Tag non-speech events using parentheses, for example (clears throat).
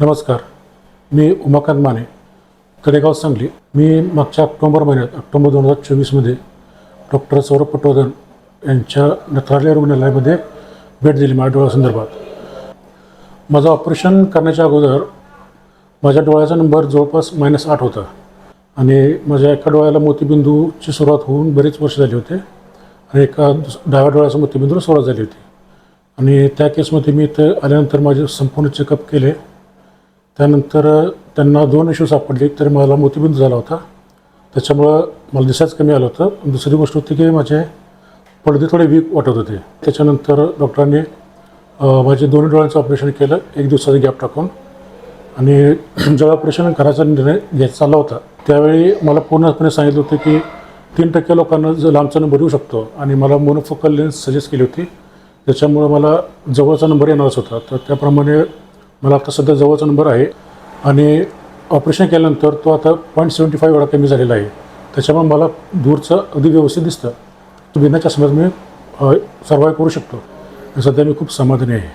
नमस्कार. मी उमाकांत माने. तडेगाव सांगली. मी मागच्या ऑक्टोबर महिन्यात ऑक्टोबर दोन हजार चोवीसमध्ये डॉक्टर सौरभ पटवर्धन यांच्या नेत्रालय रुग्णालयामध्ये भेट दिली माझ्या डोळ्यासंदर्भात. माझं ऑपरेशन करण्याच्या अगोदर माझ्या डोळ्याचा नंबर जवळपास मायनस आठ होता. आणि माझ्या एका डोळ्याला मोतीबिंदूची सुरुवात होऊन बरीच वर्ष झाली होते आणि एका दुस- डाव्या डोळ्याचा मोतीबिंदूला सुरुवात झाली होती. आणि त्या केसमध्ये मी इथं आल्यानंतर माझे संपूर्ण चेकअप केले. त्यानंतर त्यांना दोन इश्यू सापडले. तर मला मोतीबिंद झाला होता. त्याच्यामुळं मला दिसायच कमी आलं होतं. दुसरी गोष्ट होती की माझे पडदे थोडे वीक वाटत होते. त्याच्यानंतर डॉक्टरांनी माझे दोन्ही डोळ्यांचं ऑपरेशन केलं. एक दिवसाचा गॅप टाकून. आणि (clears throat) जेव्हा ऑपरेशन करायचा निर्णय घ्यायचा चालला होता त्यावेळी मला पूर्णपणे सांगितलं होतं की तीन टक्के लोकांना जर लांबचा नंबर येऊ शकतो. आणि मला मोनोफोकल लेन्स सजेस्ट केली होती. त्याच्यामुळं मला जवळचा नंबर येणारच होता. तर त्याप्रमाणे मला आता सध्या जवळचा नंबर आहे आणि ऑपरेशन केल्यानंतर तो आता पॉईंट सेवन्टी फाईव्ह वेळा कमी झालेला आहे. त्याच्यामुळे मला दूरचं अगदी व्यवस्थित दिसतं. बिना चष्म्यात मी सर्वाय करू शकतो. सध्या मी खूप समाधानी आहे.